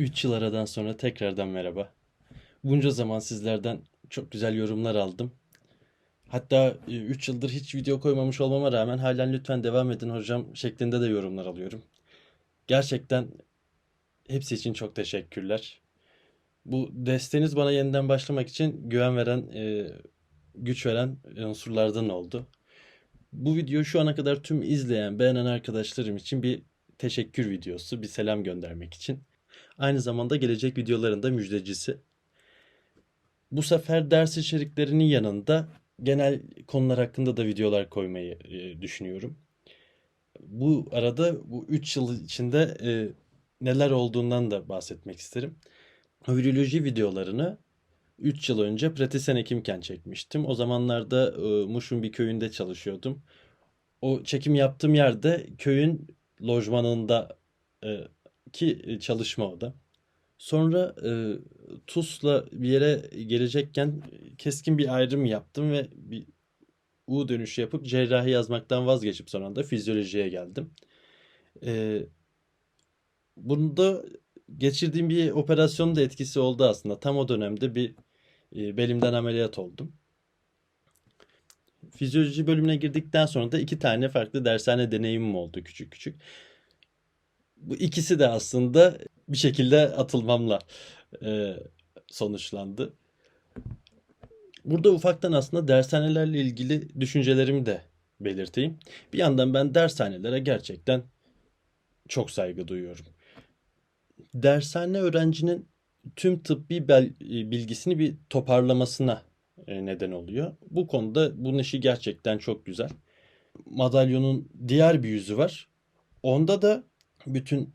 3 yıl aradan sonra tekrardan merhaba. Bunca zaman sizlerden çok güzel yorumlar aldım. Hatta 3 yıldır hiç video koymamış olmama rağmen halen lütfen devam edin hocam şeklinde de yorumlar alıyorum. Gerçekten hepsi için çok teşekkürler. Bu desteğiniz bana yeniden başlamak için güven veren, e, güç veren unsurlardan oldu. Bu video şu ana kadar tüm izleyen, beğenen arkadaşlarım için bir teşekkür videosu, bir selam göndermek için. Aynı zamanda gelecek videoların da müjdecisi. Bu sefer ders içeriklerinin yanında genel konular hakkında da videolar koymayı e, düşünüyorum. Bu arada bu 3 yıl içinde e, neler olduğundan da bahsetmek isterim. Viroloji videolarını 3 yıl önce pratisyen hekimken çekmiştim. O zamanlarda e, Muş'un bir köyünde çalışıyordum. O çekim yaptığım yerde köyün lojmanında e, ki çalışma oda. Sonra e, TUS'la bir yere gelecekken keskin bir ayrım yaptım ve bir U dönüşü yapıp cerrahi yazmaktan vazgeçip son anda fizyolojiye geldim. E, bunda geçirdiğim bir operasyonun da etkisi oldu aslında. Tam o dönemde bir e, belimden ameliyat oldum. Fizyoloji bölümüne girdikten sonra da iki tane farklı dershane deneyimim oldu küçük küçük. Bu ikisi de aslında bir şekilde atılmamla e, sonuçlandı. Burada ufaktan aslında dershanelerle ilgili düşüncelerimi de belirteyim. Bir yandan ben dershanelere gerçekten çok saygı duyuyorum. Dershane öğrencinin tüm tıbbi bel- bilgisini bir toparlamasına e, neden oluyor. Bu konuda bunun işi gerçekten çok güzel. Madalyonun diğer bir yüzü var. Onda da bütün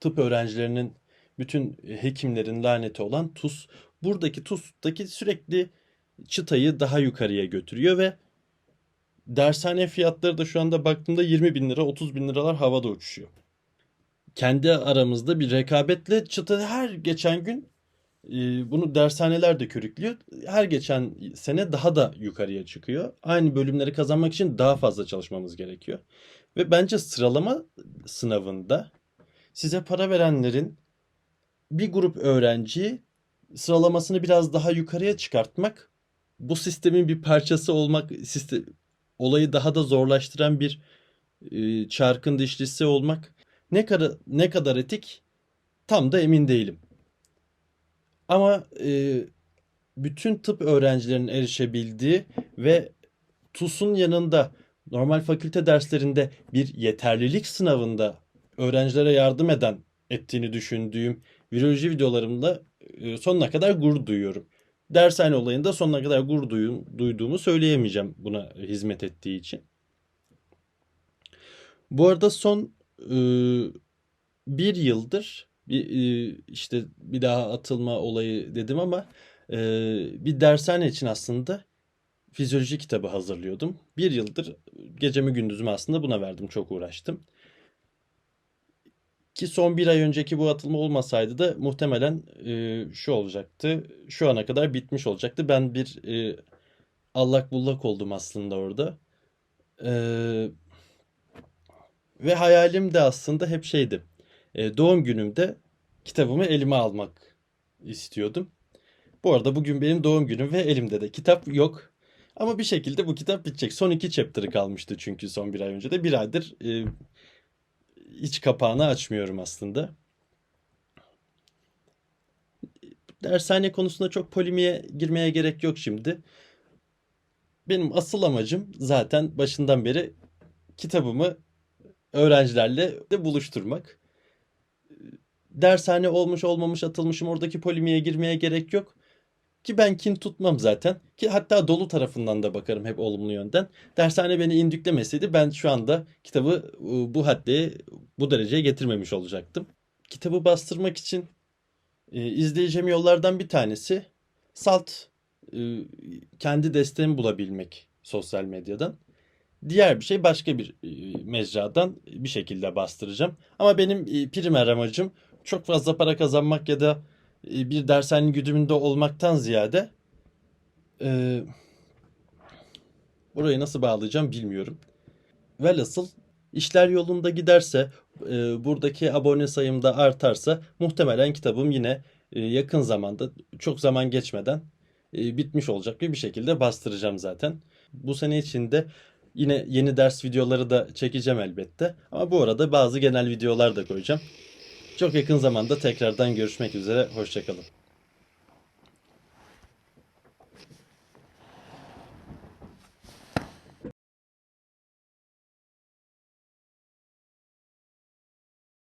tıp öğrencilerinin, bütün hekimlerin laneti olan tuz. Buradaki tuzdaki sürekli çıtayı daha yukarıya götürüyor ve dershane fiyatları da şu anda baktığımda 20 bin lira, 30 bin liralar havada uçuşuyor. Kendi aramızda bir rekabetle çıta her geçen gün e, bunu dershaneler de körüklüyor. Her geçen sene daha da yukarıya çıkıyor. Aynı bölümleri kazanmak için daha fazla çalışmamız gerekiyor. Ve bence sıralama sınavında size para verenlerin bir grup öğrenciyi sıralamasını biraz daha yukarıya çıkartmak, bu sistemin bir parçası olmak, sistem, olayı daha da zorlaştıran bir e, çarkın dişlisi olmak ne kadar ne kadar etik tam da emin değilim. Ama e, bütün tıp öğrencilerinin erişebildiği ve TUS'un yanında normal fakülte derslerinde bir yeterlilik sınavında öğrencilere yardım eden ettiğini düşündüğüm viroloji videolarımda e, sonuna kadar gurur duyuyorum. Dershane olayında sonuna kadar gurur duyduğumu söyleyemeyeceğim buna hizmet ettiği için. Bu arada son e, bir yıldır bir e, işte bir daha atılma olayı dedim ama e, bir dershane için aslında fizyoloji kitabı hazırlıyordum. Bir yıldır gecemi gündüzümü aslında buna verdim. Çok uğraştım. Ki son bir ay önceki bu atılma olmasaydı da muhtemelen e, şu olacaktı. Şu ana kadar bitmiş olacaktı. Ben bir e, allak bullak oldum aslında orada. E, ve hayalim de aslında hep şeydi. E, doğum günümde kitabımı elime almak istiyordum. Bu arada bugün benim doğum günüm ve elimde de kitap yok. Ama bir şekilde bu kitap bitecek. Son iki chapter'ı kalmıştı çünkü son bir ay önce de. Bir aydır e, iç kapağını açmıyorum aslında. Dershane konusunda çok polimiğe girmeye gerek yok şimdi. Benim asıl amacım zaten başından beri kitabımı öğrencilerle de buluşturmak. Dershane olmuş olmamış atılmışım oradaki polimiğe girmeye gerek yok. Ki ben kin tutmam zaten. Ki hatta dolu tarafından da bakarım hep olumlu yönden. Dershane beni indüklemeseydi ben şu anda kitabı bu haddeye, bu dereceye getirmemiş olacaktım. Kitabı bastırmak için e, izleyeceğim yollardan bir tanesi salt e, kendi desteğimi bulabilmek sosyal medyadan. Diğer bir şey başka bir e, mecradan bir şekilde bastıracağım. Ama benim primer amacım çok fazla para kazanmak ya da bir dershane güdümünde olmaktan ziyade e, burayı nasıl bağlayacağım bilmiyorum. Velhasıl İşler yolunda giderse, e, buradaki abone sayım da artarsa muhtemelen kitabım yine e, yakın zamanda çok zaman geçmeden e, bitmiş olacak ve bir şekilde bastıracağım zaten. Bu sene içinde yine yeni ders videoları da çekeceğim elbette. Ama bu arada bazı genel videolar da koyacağım. Çok yakın zamanda tekrardan görüşmek üzere. Hoşçakalın.